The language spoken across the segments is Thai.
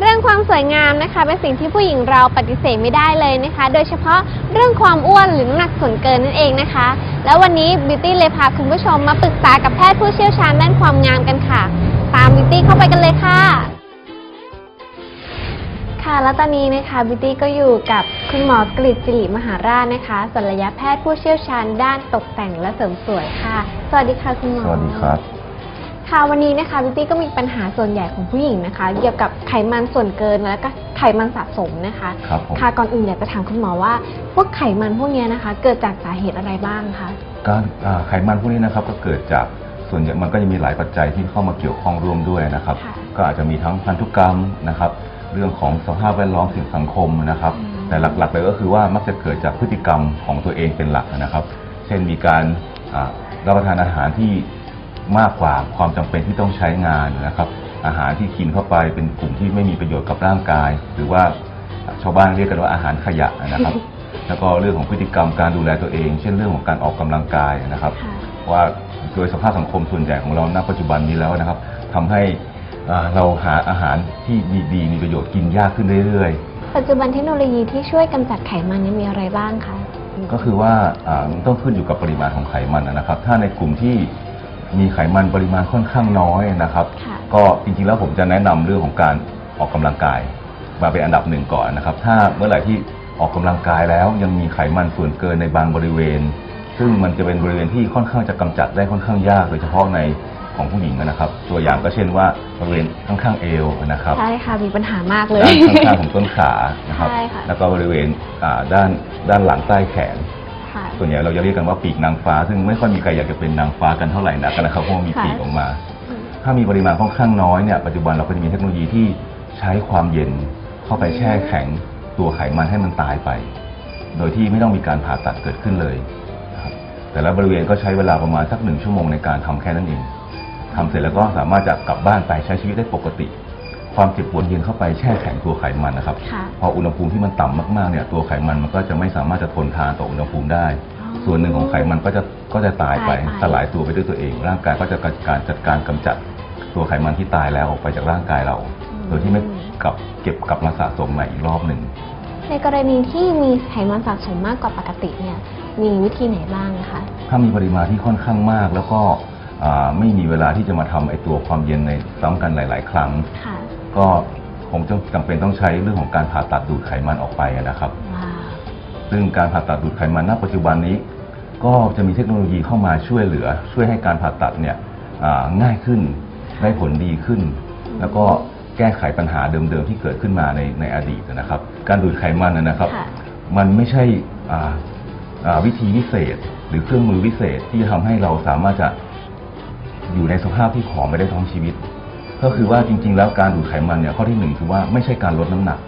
เรื่องความสวยงามนะคะ เป็นสิ่งที่ผู้หญิงเราปฏิเสธไม่ได้เลยนะคะ โดยเฉพาะเรื่องความอ้วนหรือน้ำหนักส่วนเกินนั่นเองนะคะ แล้ววันนี้บิวตี้เลยพาคุณผู้ชมมาปรึกษากับแพทย์ผู้เชี่ยวชาญด้านความงามกันค่ะ ตามบิวตี้เข้าไปกันเลยค่ะ ค่ะแล้วตอนนี้นะคะบิวตี้ก็อยู่กับคุณหมอกฤษศิริมหาราชนะคะศัลยแพทย์ผู้เชี่ยวชาญด้านตกแต่งและเสริมสวยค่ะ สวัสดีค่ะคุณหมอ สวัสดีครับ ค่ะวันนี้นะคะบิวตี้ก็มีปัญหาส่วนใหญ่ของผู้หญิงนะคะ เกี่ยวกับไขมันส่วนเกินแล้วก็ไขมันสะสมนะคะครับผมค่ะก่อนอื่นอยากจะถามคุณหมอว่า พวกไขมันพวกเนี้ยนะคะ เกิดจากสาเหตุอะไรบ้างคะการอ่าไขมันพวกนี้นะครับก็เกิดจากส่วนใหญ่มันก็จะมีหลายปัจจัยที่เข้ามาเกี่ยวข้องร่วมด้วยนะครับ ค่ะ ก็อาจจะมีทั้งพันธุกรรมนะครับ เรื่องของสภาพแวดล้อมสิ่งสังคมนะครับ อืม แต่หลักๆเลยก็คือว่ามักจะเกิดจากพฤติกรรมของตัวเองเป็นหลักนะครับ เช่นมีการอ่ารับประทานอาหารที่ มากกว่าความจำเป็นที่ต้องใช้งานนะครับ อาหารที่กินเข้าไปเป็นกลุ่มที่ไม่มีประโยชน์กับร่างกาย หรือว่าชาวบ้านเรียกกันว่าอาหารขยะนะครับ แล้วก็เรื่องของพฤติกรรมการดูแลตัวเอง เช่นเรื่องของการออกกำลังกายนะครับค่ะว่าโดยสภาพสังคมส่วนใหญ่ของเราณปัจจุบันนี้แล้วนะครับทำให้อ่าเราหาอาหารที่ดีๆมีประโยชน์กินยากขึ้นเรื่อยปัจจุบันเทคโนโลยีที่ช่วยกำจัดไขมันเนี้มีอะไรบ้างคะๆก็คือว่าอ่ามันต้องขึ้นอยู่กับปริมาณของไขมันนะครับ ถ้าในกลุ่มที่ มีไขมันปริมาณค่อนข้างน้อยนะครับ ค่ะ ก็จริงๆแล้วผมจะแนะนำเรื่องของการออกกำลังกาย มาเป็นอันดับหนึ่งก่อนนะครับ ถ้าเมื่อไหร่ที่ออกกำลังกายแล้วยังมีไขมันส่วนเกินในบางบริเวณ ซึ่งมันจะเป็นบริเวณที่ค่อนข้างจะกำจัดได้ค่อนข้างยากโดยเฉพาะในของผู้หญิงนะครับ ตัวอย่างก็เช่นว่าบริเวณข้างๆเอวนะครับ ใช่ค่ะมีปัญหามากเลย ด้านข้างๆของต้นขานะครับ ใช่ค่ะแล้วก็บริเวณอ่าด้านด้านหลังใต้แขน ค่ะส่วนใหญ่เราจะเรียกกันว่าปีกนางฟ้า ซึ่งไม่ค่อยมีใครอยากจะเป็นนางฟ้ากันเท่าไหร่นักนะครับเพราะว่ามีค่ะปีกออกมา ถ้ามีปริมาณค่อนข้างน้อยเนี่ยปัจจุบันเราก็จะมีเทคโนโลยีที่ใช้ความเย็นเข้าไปแช่แข็งตัวไขมันให้มันตายไป โดยที่ไม่ต้องมีการผ่าตัดเกิดขึ้นเลยนะครับแต่ละบริเวณก็ใช้เวลาประมาณสักหนึ่งชั่วโมงในการทำแค่นั้นเองทำเสร็จแล้วก็สามารถจะกลับบ้านไปใช้ชีวิตได้ปกติ ความเจ็บปวดเย็นเข้าไปแช่แข็งตัวไขมันนะครับ ค่ะ พออุณหภูมิที่มันต่ำมากๆเนี่ยตัวไขมันมันก็จะไม่สามารถจะทนทานต่ออุณหภูมิได้อ๋อส่วนหนึ่งของไขมันก็จะก็จะตายไปตายไป สลายตัวไปด้วยตัวเอง ร่างกายก็จะจัดการจัดการกำจัดตัวไขมันที่ตายแล้วออกไปจากร่างกายเรา โดยที่ไม่กลับเก็บกลับมาสะสมใหม่อีกรอบหนึ่ง ในกรณีที่มีไขมันสะสมมากกว่าปกติเนี่ย มีวิธีไหนบ้างนะคะ ถ้ามีปริมาณที่ค่อนข้างมาก แล้วก็อ่าไม่มีเวลาที่จะมาทำไอตัวความเย็นในซ้ำกันหลาย ๆ ครั้ง ค่ะ ก็คงจะจำเป็นต้องใช้เรื่องของการผ่าตัดดูดไขมันออกไปนะครับว้าวซึ่งการผ่าตัดดูดไขมันณปัจจุบันนี้ ก็จะมีเทคโนโลยีเข้ามาช่วยเหลือ ช่วยให้การผ่าตัดเนี่ยอ่าง่ายขึ้นได้ผลดีขึ้น แล้วก็แก้ไขปัญหาเดิมๆที่เกิดขึ้นมาในในอดีตนะครับ การดูดไขมันนะนะครับค่ะมันไม่ใช่อ่าอ่าวิธีวิเศษ หรือเครื่องมือวิเศษที่จะทำให้เราสามารถจะอยู่ในสภาพที่ผอมไม่ได้ทั้งชีวิต ก็คือว่าจริง ๆ แล้วการดูดไขมันเนี่ยข้อที่หนึ่งคือว่าไม่ใช่การลดน้ำหนัก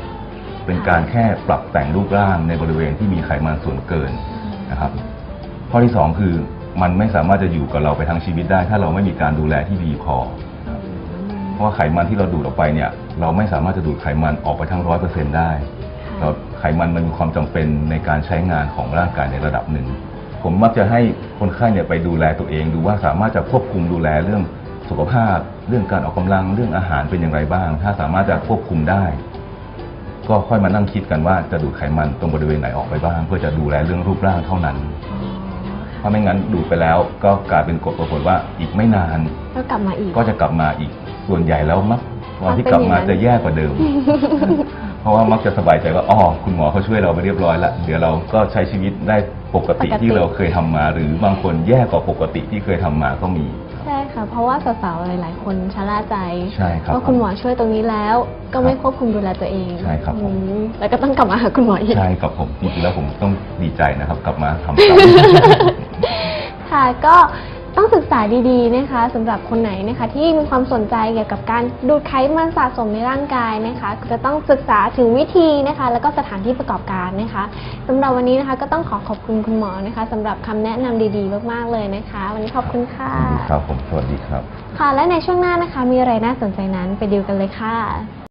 เป็นการแค่ปรับแต่งรูปร่างในบริเวณที่มีไขมันส่วนเกินนะครับ ข้อที่สองคือมันไม่สามารถจะอยู่กับเราไปทั้งชีวิตได้ ถ้าเราไม่มีการดูแลที่ดีพอนะครับเพราะว่าไขมันที่เราดูดออกไปเนี่ย เราไม่สามารถจะดูดไขมันออกไปทั้งร้อยเปอร์เซ็นต์ได้ เราไขมันมันมีความจำเป็นในการใช้งานของร่างกายในระดับหนึ่ง ผมมักจะให้คนไข้เนี่ยไปดูแลตัวเอง ดูว่าสามารถจะควบคุมดูแลเรื่อง สุขภาพ เรื่องการออกกำลังเรื่องอาหารเป็นอย่างไรบ้าง ถ้าสามารถจะควบคุมได้ ก็ค่อยมานั่งคิดกันว่าจะดูดไขมันตรงบริเวณไหนออกไปบ้าง เพื่อจะดูแลเรื่องรูปร่างเท่านั้น เพราะไม่งั้นดูดไปแล้วก็กลายเป็นกฎปรากฏว่าอีกไม่นานก็กลับมาอีกก็จะกลับมาอีกส่วนใหญ่แล้วมักวันที่มันเป็นกลับมาอย่างนั้นจะแย่กว่าเดิม เพราะว่ามักจะสบายใจว่าอ๋อคุณหมอเขาช่วยเราไปเรียบร้อยแล้วเดี๋ยวเราก็ใช้ชีวิตได้ปกติปกติที่เราเคยทำมา หรือบางคนแย่กว่าปกติที่เคยทำมาก็มี ใช่ค่ะ เพราะว่าสาวๆหลายๆ คนชะล่าใจใช่ครับว่าคุณหมอช่วยตรงนี้แล้ว ก็ไม่ควบคุมดูแลตัวเองใช่ครับผม อืมแล้วก็ต้องกลับมาหาคุณหมออีก ใช่ครับผมจริงๆแล้วผมต้องดีใจนะครับ กลับมาทำซ้ค่ะก็ ต้องศึกษาดีๆนะคะสำหรับคนไหนนะคะที่มีความสนใจเกี่ยวกับการดูดไขมันสะสมในร่างกายนะคะจะต้องศึกษาถึงวิธีนะคะ แล้วก็สถานที่ประกอบการนะคะสำหรับวันนี้นะคะก็ต้องขอขอบคุณคุณหมอนะคะสำหรับคำแนะนำดีๆ มากๆเลยนะคะ วันนี้ขอบคุณค่ะำครับผมสวัสดีครับ ค่ะและในช่วงหน้านะคะ มีอะไรน่าสนใจนั้นไปดูกันเลยค่ะ